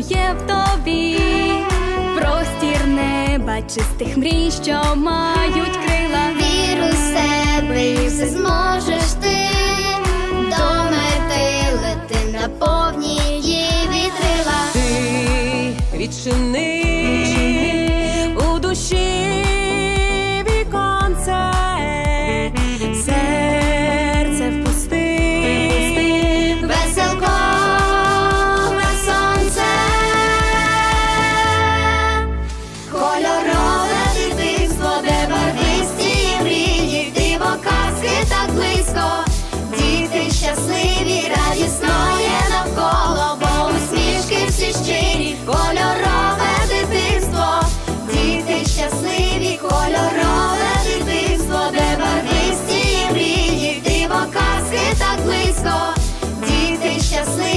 є в тобі, простір неба, чистих мрій, що мають крила. Віру в себе і все зможеш ти до мети лети на повні її вітрила. Ти відчини щасливі,